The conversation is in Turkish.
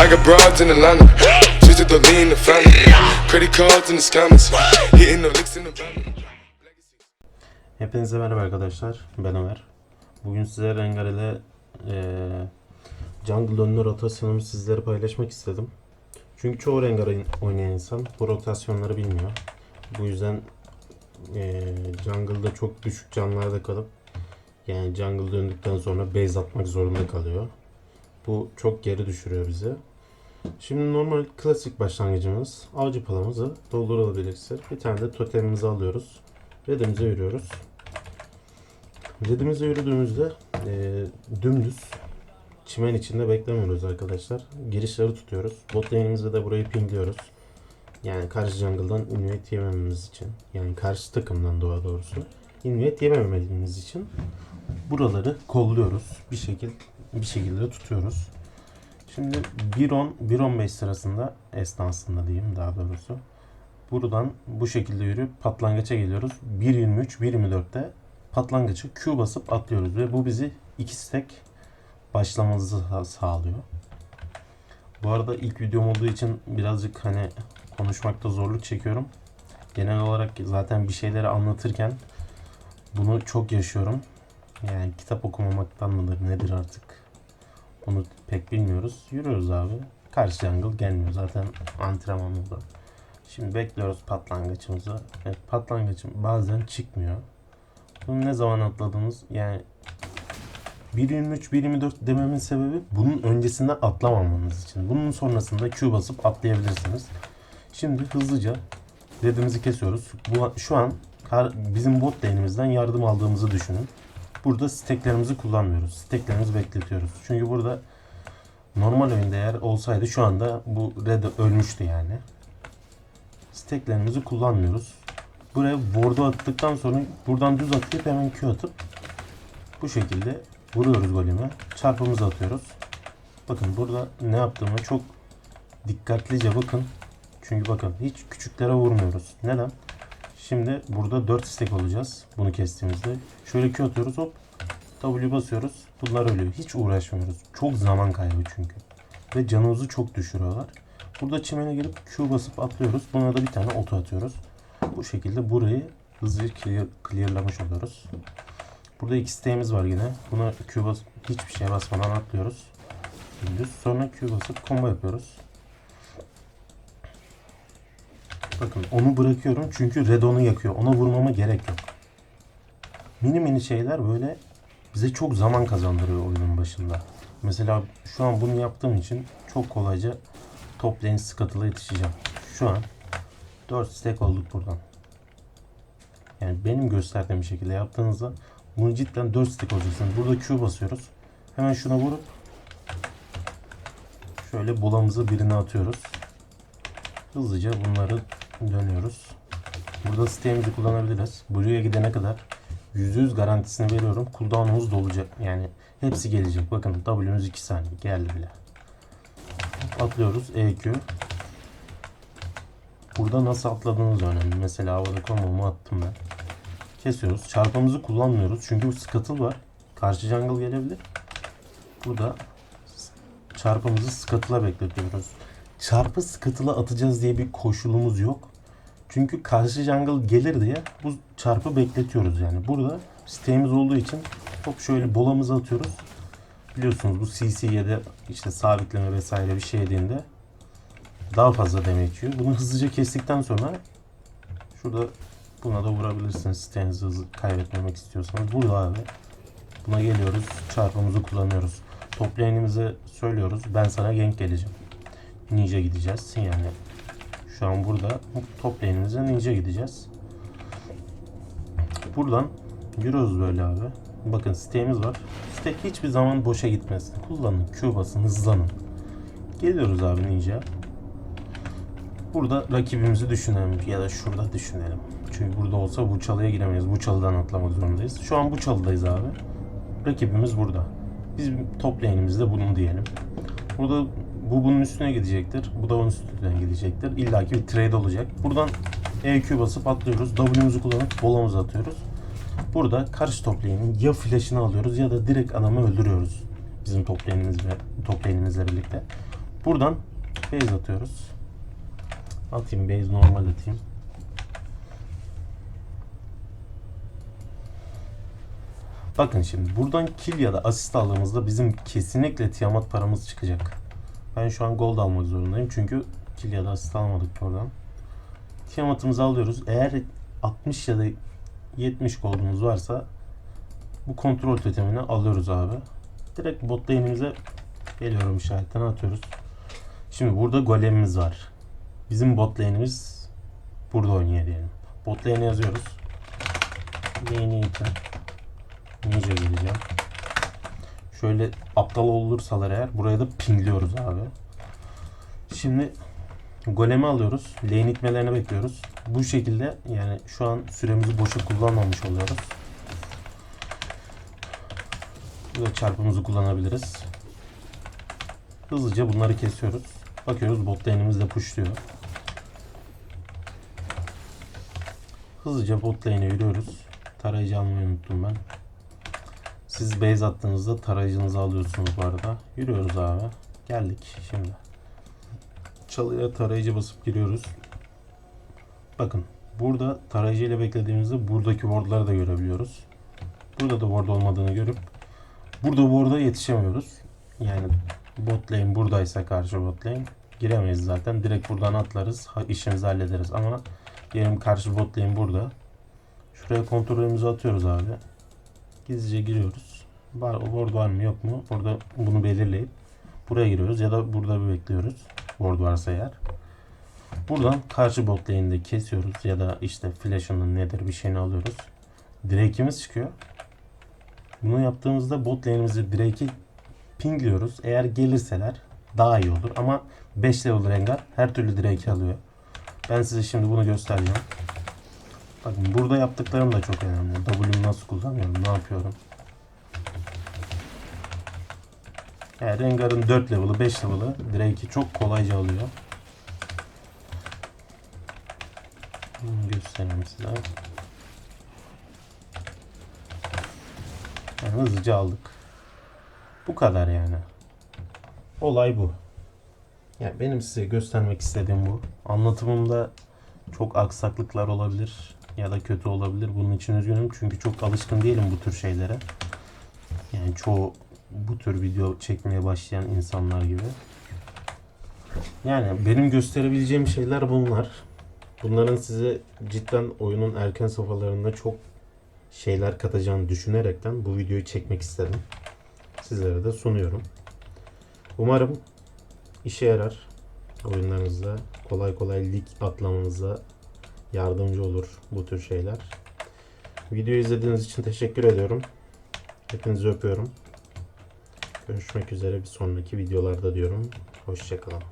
I got broads in Atlanta, just to the lean the family. Credit cards in the scammers, hitting the licks in the. Hepinize merhaba arkadaşlar. Ben Ömer. Bugün size Rengar ile eee Jungle dönme rotasyonumu sizlere paylaşmak istedim. Çünkü çoğu Rengar oyn- oynayan insan bu rotasyonları bilmiyor. Bu yüzden eee Jungle'da çok düşük canlarda kalıp yani Jungle döndükten sonra base atmak zorunda kalıyor. Bu çok geri düşürüyor bizi. Şimdi normal klasik başlangıcımız avcı palamızı doldurabilirsek bir tane de totemimizi alıyoruz. Redimize yürüyoruz. Redimize yürüdüğümüzde e, dümdüz çimen içinde beklemiyoruz arkadaşlar. Girişleri tutuyoruz. Bot lane'imizde de burayı pingliyoruz. Yani karşı jungle'dan invade yemememiz için. Yani karşı takımdan doğa doğrusu. Invade yemememiz için buraları kolluyoruz. Bir şekil bir şekilde tutuyoruz. Şimdi 1.10 1.15 sırasında esnasında diyeyim daha doğrusu. Buradan bu şekilde yürüyüp patlangaça geliyoruz. 1.23 1.24'te patlangaça Q basıp atlıyoruz ve bu bizi 2 stack başlamamızı sa- sağlıyor. Bu arada ilk videom olduğu için birazcık hani konuşmakta zorluk çekiyorum. Genel olarak zaten bir şeyleri anlatırken bunu çok yaşıyorum. Yani kitap okumamaktan mıdır nedir artık onu pek bilmiyoruz. Yürüyoruz abi. Karşı jungle gelmiyor zaten antrenman. Şimdi bekliyoruz patlangaçımızı. Evet, patlangaçım bazen çıkmıyor. Bunu ne zaman atladığımız yani 1.23 1.24 dememin sebebi bunun öncesinde atlamamanız için. Bunun sonrasında Q basıp atlayabilirsiniz. Şimdi hızlıca ledimizi kesiyoruz. Bu, şu an bizim bot lane'imizden yardım aldığımızı düşünün. Burada steklerimizi kullanmıyoruz. Steklerimizi bekletiyoruz. Çünkü burada normal oyunda eğer olsaydı şu anda bu red ölmüştü yani. Steklerimizi kullanmıyoruz. Buraya ward'u attıktan sonra buradan düz atlayıp hemen Q atıp bu şekilde vuruyoruz goleme. Çarpımızı atıyoruz. Bakın burada ne yaptığımı çok dikkatlice bakın. Çünkü bakın hiç küçüklere vurmuyoruz. Neden? Şimdi burada 4 stack olacağız bunu kestiğimizde. Şöyle Q atıyoruz hop. W basıyoruz. Bunlar ölüyor. Hiç uğraşmıyoruz. Çok zaman kaybı çünkü. Ve canımızı çok düşürüyorlar. Burada çimene girip Q basıp atlıyoruz. Buna da bir tane oto atıyoruz. Bu şekilde burayı hızlıca clear, clearlamış oluyoruz. Burada iki siteğimiz var yine. Buna Q bas hiçbir şey basmadan atlıyoruz. Dümdüz. Sonra Q basıp combo yapıyoruz. Bakın onu bırakıyorum çünkü red onu yakıyor. Ona vurmama gerek yok. Mini mini şeyler böyle bize çok zaman kazandırıyor oyunun başında. Mesela şu an bunu yaptığım için çok kolayca top lane scuttle'a yetişeceğim. Şu an 4 stack olduk buradan. Yani benim gösterdiğim şekilde yaptığınızda bunu cidden 4 stack olacaksınız. Burada Q basıyoruz. Hemen şuna vurup şöyle bolamızı birine atıyoruz. Hızlıca bunları dönüyoruz. Burada sitemizi kullanabiliriz. Buraya gidene kadar %100 garantisini veriyorum. Cooldown'umuz dolacak. Yani hepsi gelecek. Bakın W'muz 2 saniye. Geldi bile. Atlıyoruz. EQ. Burada nasıl atladığınız önemli. Mesela havada kombomu attım ben. Kesiyoruz. Çarpımızı kullanmıyoruz. Çünkü scuttle var. Karşı jungle gelebilir. Burada çarpımızı scuttle'a bekletiyoruz. Çarpı scuttle'a atacağız diye bir koşulumuz yok. Çünkü karşı jungle gelir diye bu çarpı bekletiyoruz yani. Burada sitemiz olduğu için hop şöyle bolamızı atıyoruz. Biliyorsunuz bu CC ya da işte sabitleme vesaire bir şey yediğinde daha fazla damage. Bunu hızlıca kestikten sonra şurada buna da vurabilirsiniz sitenizi hızlı kaybetmemek istiyorsanız. Burada abi buna geliyoruz. Çarpımızı kullanıyoruz. Top lane'imize söylüyoruz. Ben sana gank geleceğim. Ninja gideceğiz. Yani şu an burada top lane'imize ninja gideceğiz. Buradan yürüyoruz böyle abi. Bakın sitemiz var. Site hiçbir zaman boşa gitmesin. Kullanın. Q basın. Hızlanın. Geliyoruz abi ninja. Burada rakibimizi düşünelim ya da şurada düşünelim. Çünkü burada olsa bu çalıya giremeyiz. Bu çalıdan atlamak zorundayız. Şu an bu çalıdayız abi. Rakibimiz burada. Biz top lane'imizde bunu diyelim. Burada bu bunun üstüne gidecektir. Bu da onun üstüne gidecektir. İlla ki bir trade olacak. Buradan EQ basıp atlıyoruz. W'muzu kullanıp bolamızı atıyoruz. Burada karşı top lane'in ya flash'ını alıyoruz ya da direkt adamı öldürüyoruz. Bizim top lane'imizle, top lane'imizle birlikte. Buradan base atıyoruz. Atayım base normal atayım. Bakın şimdi buradan kill ya da asist aldığımızda bizim kesinlikle Tiamat paramız çıkacak. Ben şu an gold almak zorundayım çünkü kill ya da asist almadık oradan. Tiamat'ımızı alıyoruz. Eğer 60 ya da 70 gold'umuz varsa bu kontrol totemini alıyoruz abi. Direkt bot lane'imize geliyorum işaretten atıyoruz. Şimdi burada golemimiz var. Bizim bot lane'imiz burada oynuyor diyelim. Bot lane'e yazıyoruz. Lane'i item. Ninja geleceğim. Şöyle aptal olursalar eğer buraya da pingliyoruz abi. Şimdi golemi alıyoruz. Lane itmelerini bekliyoruz. Bu şekilde yani şu an süremizi boşa kullanmamış oluyoruz. Burada çarpımızı kullanabiliriz. Hızlıca bunları kesiyoruz. Bakıyoruz bot lane'imiz de pushluyor. Hızlıca bot lane'e yürüyoruz. Tarayıcı almayı unuttum ben. Siz base attığınızda tarayıcınızı alıyorsunuz bu arada. Yürüyoruz abi. Geldik şimdi. Çalıya tarayıcı basıp giriyoruz. Bakın burada tarayıcı ile beklediğimizde buradaki wardları da görebiliyoruz. Burada da ward olmadığını görüp burada ward'a yetişemiyoruz. Yani bot lane buradaysa karşı bot lane giremeyiz zaten. Direkt buradan atlarız. İşimizi hallederiz ama diyelim karşı bot lane burada. Şuraya kontrolümüzü atıyoruz abi. Gizlice giriyoruz. Var, ward var mı yok mu? Orada bunu belirleyip buraya giriyoruz ya da burada bir bekliyoruz. Ward varsa eğer. Buradan karşı bot lane'de kesiyoruz ya da işte flash'ının nedir bir şeyini alıyoruz. Drake'imiz çıkıyor. Bunu yaptığımızda bot lane'imizi Drake'i pingliyoruz. Eğer gelirseler daha iyi olur ama 5 level Rengar her türlü Drake'i alıyor. Ben size şimdi bunu göstereceğim. Bakın burada yaptıklarım da çok önemli. W'yu nasıl kullanıyorum, ne yapıyorum. Yani Rengar'ın 4 level'ı, 5 level'ı Drake'i çok kolayca alıyor. Bunu göstereyim size. Yani hızlıca aldık. Bu kadar yani. Olay bu. Yani benim size göstermek istediğim bu. Anlatımımda çok aksaklıklar olabilir ya da kötü olabilir. Bunun için üzgünüm çünkü çok alışkın değilim bu tür şeylere. Yani çoğu bu tür video çekmeye başlayan insanlar gibi. Yani benim gösterebileceğim şeyler bunlar. Bunların size cidden oyunun erken safhalarında çok şeyler katacağını düşünerekten bu videoyu çekmek istedim. Sizlere de sunuyorum. Umarım işe yarar oyunlarınızda. Kolay kolay lig atlamanıza yardımcı olur bu tür şeyler. Videoyu izlediğiniz için teşekkür ediyorum. Hepinizi öpüyorum. Görüşmek üzere bir sonraki videolarda diyorum. Hoşçakalın.